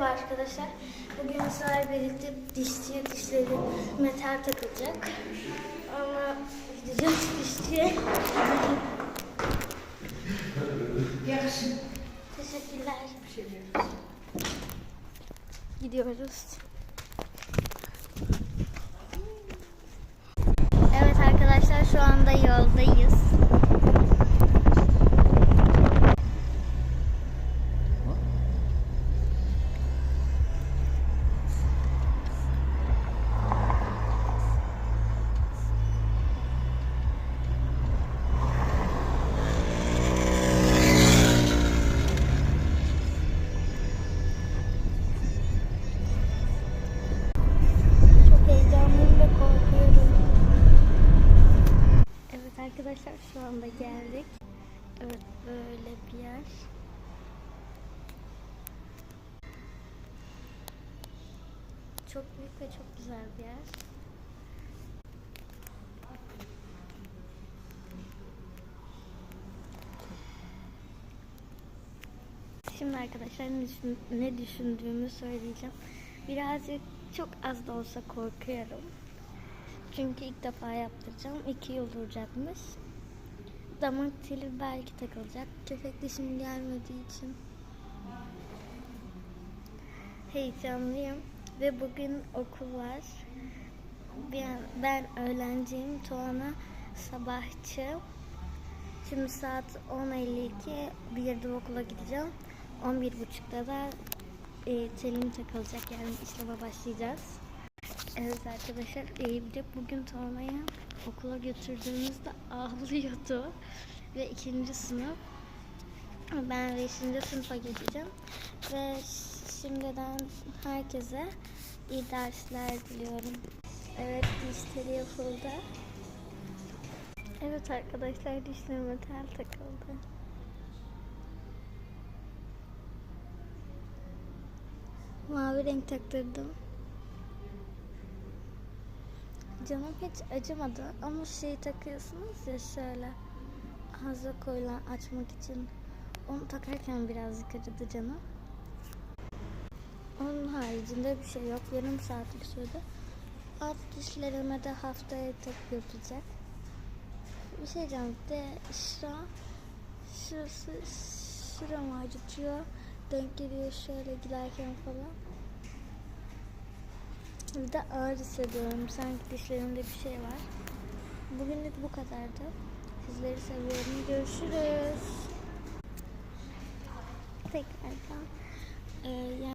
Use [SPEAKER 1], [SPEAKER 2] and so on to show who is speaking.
[SPEAKER 1] Merhaba arkadaşlar. Bugün sizlerle birlikte dişçiye dişleri metal takılacak. Ama gideceğiz dişçiye.
[SPEAKER 2] Yarışın.
[SPEAKER 1] Teşekkürler.
[SPEAKER 2] Bir şey diyoruz.
[SPEAKER 1] Gidiyoruz. Evet arkadaşlar şu anda yoldayız. Şu anda geldik. Evet böyle bir yer. Çok büyük ve çok güzel bir yer. Şimdi arkadaşlar ne, düşün- ne düşündüğümü söyleyeceğim. Birazcık çok az da olsa korkuyorum. Çünkü ilk defa yaptıracağım. İki yıl olacakmış. Damak teli belki takılacak. Köpek dişim gelmediği için. Heyecanlıyım. Ve bugün okul var. Ben, ben öğrenciyim. Tuana sabahçı. Şimdi saat 10.52. Bir yerde okula gideceğim. 11.30'da da e, telim takılacak. Yani işleme başlayacağız. Evet arkadaşlar e, bir de bugün Tuana'yı okula götürdüğümüzde ağlıyordu. Ve ikinci sınıf. Ben beşinci sınıfa geçeceğim. Ve şimdiden herkese iyi dersler diliyorum. Evet diş teli yapıldı. Evet arkadaşlar dişlerime tel takıldı. Mavi renk taktırdım. Canım hiç acımadı ama şey takıyorsunuz ya şöyle ağza koyulan açmak için onu takarken birazcık acıdı canım. Onun haricinde bir şey yok. Yarım saatlik sürdü. Alt dişlerime de haftaya tak yapacak. Bir şey diyeceğim. De şura, şurası şuramı acıtıyor. Denk geliyor şöyle giderken falan. Bir de ağır hissediyorum. Sanki dişlerimde bir şey var. Bugünlük bu kadardı. Sizleri seviyorum. Görüşürüz. Tekrardan. Ee, yani